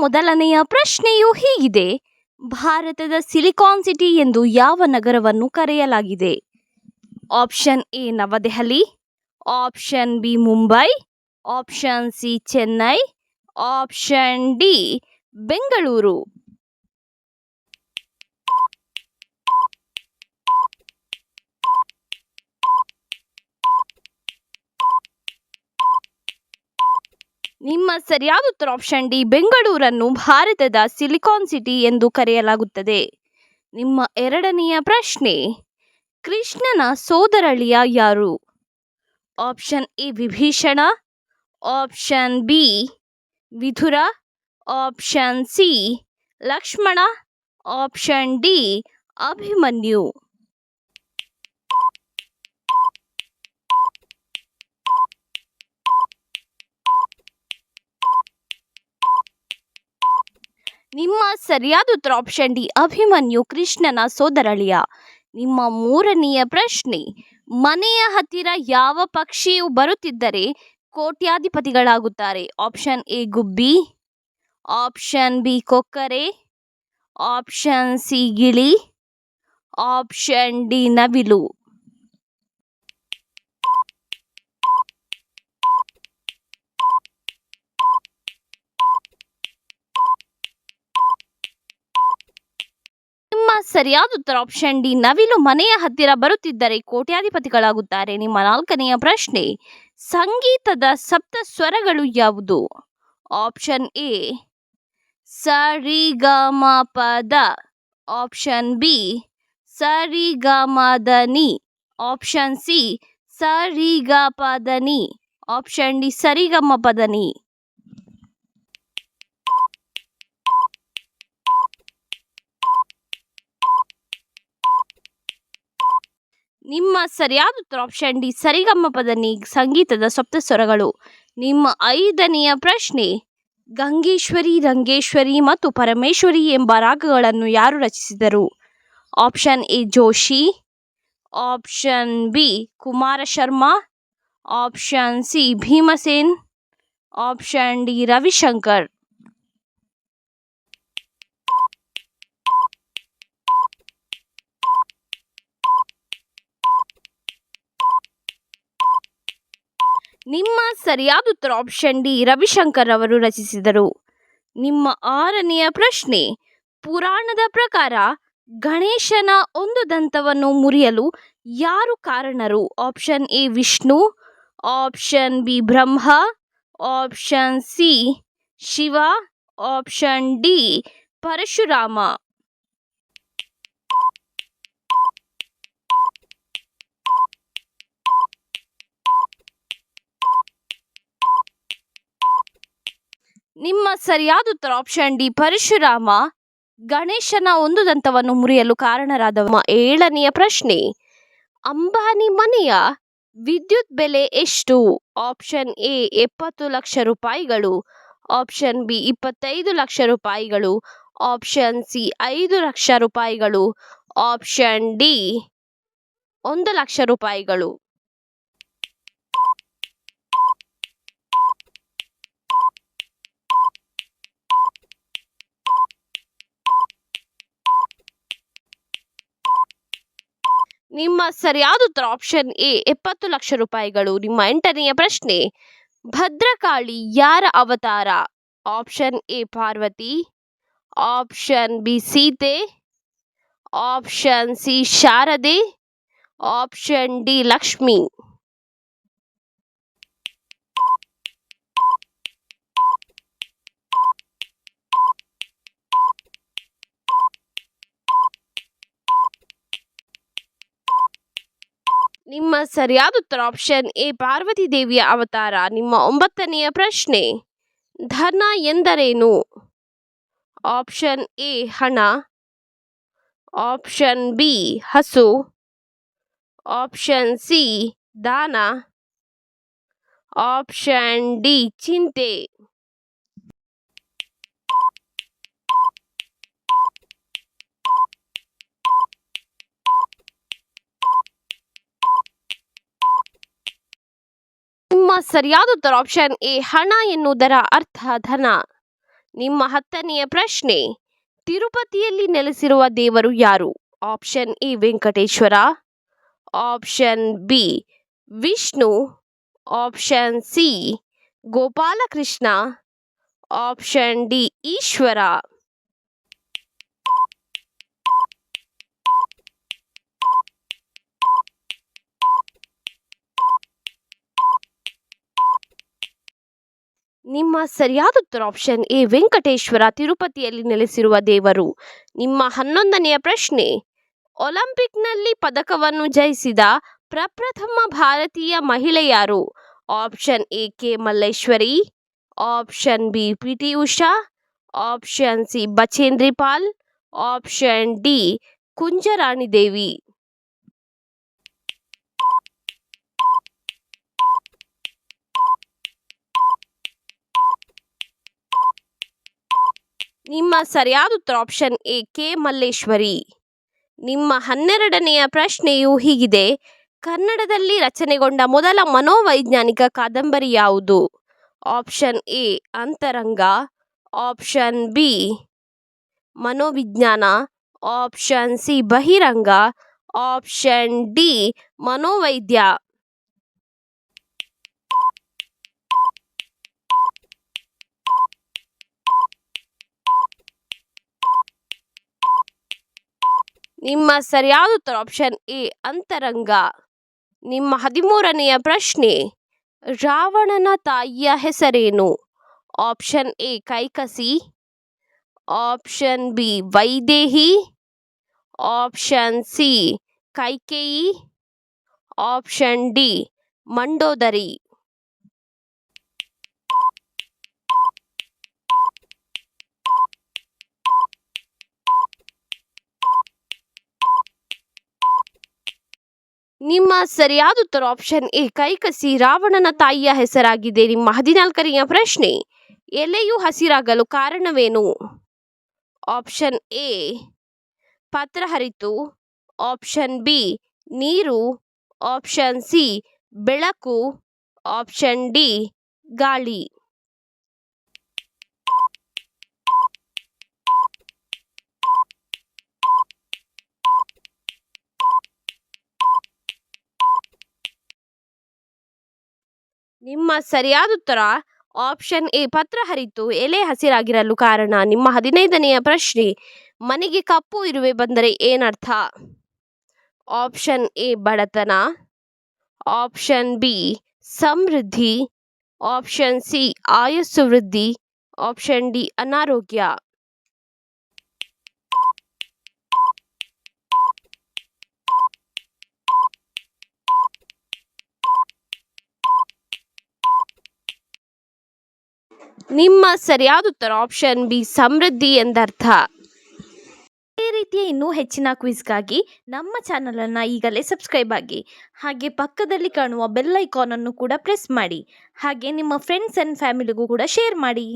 ಮೊದಲನೆಯ ಪ್ರಶ್ನೆಯು ಹೀಗಿದೆ. ಭಾರತದ ಸಿಲಿಕಾನ್ ಸಿಟಿ ಎಂದು ಯಾವ ನಗರವನ್ನು ಕರೆಯಲಾಗಿದೆ? Option A, Navadehali. Option B, Mumbai. Option C, Chennai. Option D, Bengaluru. ನಿಮ್ಮ ಸರಿಯಾದ ಉತ್ತರ ಆಪ್ಷನ್ ಡಿ ಬೆಂಗಳೂರನ್ನು ಭಾರತದ ಸಿಲಿಕಾನ್ ಸಿಟಿ ಎಂದು ಕರೆಯಲಾಗುತ್ತದೆ. ನಿಮ್ಮ ಎರಡನೆಯ ಪ್ರಶ್ನೆ, ಕೃಷ್ಣನ ಸೋದರಳಿಯ ಯಾರು? Option A Vibhishana. Option B Vidura. Option C Lakshmana. Option D Abhimanyu. ನಿಮ್ಮ ಸರಿಯಾದ ಉತ್ತರ ಆಪ್ಷನ್ ಡಿ, ಅಭಿಮನ್ಯು ಕೃಷ್ಣನ ಸೋದರಳಿಯ. ನಿಮ್ಮ ಮೂರನೆಯ ಪ್ರಶ್ನೆ, ಮನೆಯ ಹತ್ತಿರ ಯಾವ ಪಕ್ಷಿಯು ಬರುತ್ತಿದ್ದರೆ ಕೋಟ್ಯಾಧಿಪತಿಗಳಾಗುತ್ತಾರೆ. ಆಪ್ಷನ್ ಎ, ಗುಬ್ಬಿ. ಆಪ್ಷನ್ ಬಿ, ಕೊಕ್ಕರೆ. ಆಪ್ಷನ್ ಸಿ, ಗಿಳಿ. ಆಪ್ಷನ್ ಡಿ, ನವಿಲು. ನಿಮ್ಮ ಸರಿಯಾದ ಉತ್ತರ ಆಪ್ಷನ್ ಡಿ ನವಿಲು ಮನೆಯ ಹತ್ತಿರ ಬರುತ್ತಿದ್ದರೆ ಕೋಟ್ಯಾಧಿಪತಿಗಳಾಗುತ್ತಾರೆ. ನಿಮ್ಮ ನಾಲ್ಕನೆಯ ಪ್ರಶ್ನೆ, ಸಂಗೀತದ ಸಪ್ತ ಸ್ವರಗಳು ಯಾವುದು? ಆಪ್ಷನ್ ಎ ಸ ರಿ ಗ ಮ ಪ ದ ಆಪ್ಷನ್ ಬಿ ಸ ರಿ ಗ ಮ ದ ನಿ. ಆಪ್ಷನ್ ಸಿ ಸ ರಿ ಗ ಪ ದ ನಿ. ಆಪ್ಷನ್ ಡಿ ಸರಿಗಮ ಪದ ನಿಮ್ಮ ಸರಿಯಾದ ಉತ್ತರ ಆಪ್ಷನ್ ಡಿ ಸರಿಗಮ ಪದನಿ ಸಂಗೀತದ ಸಪ್ತ ಸ್ವರಗಳು. ನಿಮ್ಮ ಐದನೆಯ ಪ್ರಶ್ನೆ, ಗಂಗೇಶ್ವರಿ, ರಂಗೇಶ್ವರಿ ಮತ್ತು ಪರಮೇಶ್ವರಿ ಎಂಬ ರಾಗಗಳನ್ನು ಯಾರು ರಚಿಸಿದರು? Option A Joshi. Option B Kumara Sharma option C Bhimsen. Option D Ravishankar. ನಿಮ್ಮ ಸರಿಯಾದ ಉತ್ತರ ಆಪ್ಷನ್ ಡಿ ರವಿಶಂಕರ್ ಅವರು ರಚಿಸಿದರು. ನಿಮ್ಮ ಆರನೆಯ ಪ್ರಶ್ನೆ, ಪುರಾಣದ ಪ್ರಕಾರ ಗಣೇಶನ ಒಂದು ದಂತವನ್ನು ಮುರಿಯಲು ಯಾರು ಕಾರಣರು? Option A Vishnu option B Brahma option C Shiva option D Parashurama. ನಿಮ್ಮ ಸರಿಯಾದ ಉತ್ತರ ಆಪ್ಷನ್ ಡಿ ಪರಶುರಾಮ ಗಣೇಶನ ಒಂದು ದಂತವನ್ನು ಮುರಿಯಲು ಕಾರಣರಾದವ. ಏಳನೆಯ ಪ್ರಶ್ನೆ, ಅಂಬಾನಿ ಮನೆಯ ವಿದ್ಯುತ್ ಬೆಲೆ ಎಷ್ಟು? ಆಪ್ಷನ್ ಎ ಎಪ್ಪತ್ತು ಲಕ್ಷ ರೂಪಾಯಿಗಳು. ಆಪ್ಷನ್ ಬಿ ಇಪ್ಪತ್ತೈದು ಲಕ್ಷ ರೂಪಾಯಿಗಳು. ಆಪ್ಷನ್ ಸಿ ಐದು ಲಕ್ಷ ರೂಪಾಯಿಗಳು. ಆಪ್ಷನ್ ಡಿ ಒಂದು ಲಕ್ಷ ರೂಪಾಯಿಗಳು. ನಿಮ್ಮ ಸರಿಯಾದ ಉತ್ತರ ಆಪ್ಷನ್ ಎ, ಎಪ್ಪತ್ತು ಲಕ್ಷ ರೂಪಾಯಿಗಳು. ನಿಮ್ಮ ಎಂಟನೆಯ ಪ್ರಶ್ನೆ, ಭದ್ರಕಾಳಿ ಯಾರ ಅವತಾರ? Option A, Parvati. Option B, Seete. Option C, Sharade. Option D, Lakshmi. ನಿಮ್ಮ ಸರಿಯಾದ ಉತ್ತರ ಆಪ್ಷನ್ ಎ, ಪಾರ್ವತಿ ದೇವಿಯ ಅವತಾರ. ನಿಮ್ಮ ಒಂಬತ್ತನೆಯ ಪ್ರಶ್ನೆ, ಧನ ಎಂದರೇನು? ಆಪ್ಷನ್ ಎ, ಹಣ. ಆಪ್ಷನ್ ಬಿ, ಹಸು. ಆಪ್ಷನ್ ಸಿ, ದಾನ. ಆಪ್ಷನ್ ಡಿ, ಚಿಂತೆ ನಿಮ್ಮ ಸರಿಯಾದ ಉತ್ತರ ಆಪ್ಷನ್ ಎ, ಹಣ ಎನ್ನುವುದರ ಅರ್ಥ ಧನ. ನಿಮ್ಮ ಹತ್ತನೆಯ ಪ್ರಶ್ನೆ, ತಿರುಪತಿಯಲ್ಲಿ ನೆಲೆಸಿರುವ ದೇವರು ಯಾರು? Option A, Venkateshwara. Option B, Vishnu. Option C, Gopalakrishna. Option D, Eshwara. ನಿಮ್ಮ ಸರಿಯಾದ ಉತ್ತರ ಆಪ್ಷನ್ ಎ ವೆಂಕಟೇಶ್ವರ ತಿರುಪತಿಯಲ್ಲಿ ನೆಲೆಸಿರುವ ದೇವರು. ನಿಮ್ಮ ಹನ್ನೊಂದನೆಯ ಪ್ರಶ್ನೆ, ಒಲಿಂಪಿಕ್ನಲ್ಲಿ ಪದಕವನ್ನು ಜಯಿಸಿದ ಪ್ರಪ್ರಥಮ ಭಾರತೀಯ ಮಹಿಳೆ ಯಾರು? Option A K Malleswari option B P T Usha option C Bachendri Pal option D Kunjarani Devi. ನಿಮ್ಮ ಸರಿಯಾದ ಉತ್ತರ ಆಪ್ಷನ್ ಎ, ಕೆ, ಮಲ್ಲೇಶ್ವರಿ. ನಿಮ್ಮ ಹನ್ನೆರಡನೆಯ ಪ್ರಶ್ನೆಯು ಹೀಗಿದೆ. ಕನ್ನಡದಲ್ಲಿ ರಚನೆಗೊಂಡ ಮೊದಲ ಮನೋವೈಜ್ಞಾನಿಕ ಕಾದಂಬರಿ ಯಾವುದು? ಆಪ್ಷನ್ ಎ, ಅಂತರಂಗ. ಆಪ್ಷನ್ ಬಿ, ಮನೋವಿಜ್ಞಾನ. ಆಪ್ಷನ್ ಸಿ, ಬಹಿರಂಗ. ಆಪ್ಷನ್ ಡಿ, ಮನೋವೈದ್ಯ. ನಿಮ್ಮ ಸರಿಯಾದ ಉತ್ತರ ಆಪ್ಷನ್ ಎ ಅಂತರಂಗ. ನಿಮ್ಮ ಹದಿಮೂರನೆಯ ಪ್ರಶ್ನೆ, ರಾವಣನ ತಾಯಿಯ ಹೆಸರೇನು? Option A Kaikasi. Option B Vaidehi. Option C Kaikeyi. Option D Mandodari. ನಿಮ್ಮ ಸರಿಯಾದ ಉತ್ತರ ಆಪ್ಷನ್ ಎ ಕೈಕಸಿ ರಾವಣನ ತಾಯಿಯ ಹೆಸರಾಗಿದೆ. ನಿಮ್ಮ ಹದಿನಾಲ್ಕನೆಯ ಪ್ರಶ್ನೆ, ಎಲೆಯು ಹಸಿರಾಗಲು ಕಾರಣವೇನು? ಆಪ್ಷನ್ ಎ ಪತ್ರ ಹರಿತು. ಆಪ್ಷನ್ ಬಿ ನೀರು. ಆಪ್ಷನ್ ಸಿ ಬೆಳಕು. ಆಪ್ಷನ್ ಡಿ ಗಾಳಿ. ನಿಮ್ಮ ಸರಿಯಾದ ಉತ್ತರ ಆಪ್ಷನ್ ಎ ಪತ್ರ ಹರಿತು, ಎಲೆ ಹಸಿರಾಗಿರಲು ಕಾರಣ ನಿಮ್ಮ ಹದಿನೈದನೆಯ ಪ್ರಶ್ನೆ, ಮನೆಗೆ ಕಪ್ಪು ಇರುವೆ ಬಂದರೆ ಏನರ್ಥ? ಆಪ್ಷನ್ ಎ ಬಡತನ ಆಪ್ಷನ್ ಬಿ ಸಮೃದ್ಧಿ ಆಪ್ಷನ್ ಸಿ ಆಯಸ್ಸು ವೃದ್ಧಿ ಆಪ್ಷನ್ ಡಿ ಅನಾರೋಗ್ಯ. ನಿಮ್ಮ ಸರಿಯಾದ ಉತ್ತರ ಆಪ್ಷನ್ ಬಿ ಸಮೃದ್ಧಿ ಎಂದರ್ಥ. ಈ ರೀತಿಯ ಇನ್ನೂ ಹೆಚ್ಚಿನ ಕ್ವಿಜ್ಗಾಗಿ ನಮ್ಮ ಚಾನಲನ್ನು ಈಗಲೇ ಸಬ್ಸ್ಕ್ರೈಬ್ ಆಗಿ, ಹಾಗೆ ಪಕ್ಕದಲ್ಲಿ ಕಾಣುವ ಬೆಲ್ ಐಕಾನನ್ನು ಕೂಡ ಪ್ರೆಸ್ ಮಾಡಿ, ಹಾಗೆ ನಿಮ್ಮ ಫ್ರೆಂಡ್ಸ್ ಆ್ಯಂಡ್ ಫ್ಯಾಮಿಲಿಗೂ ಕೂಡ ಶೇರ್ ಮಾಡಿ.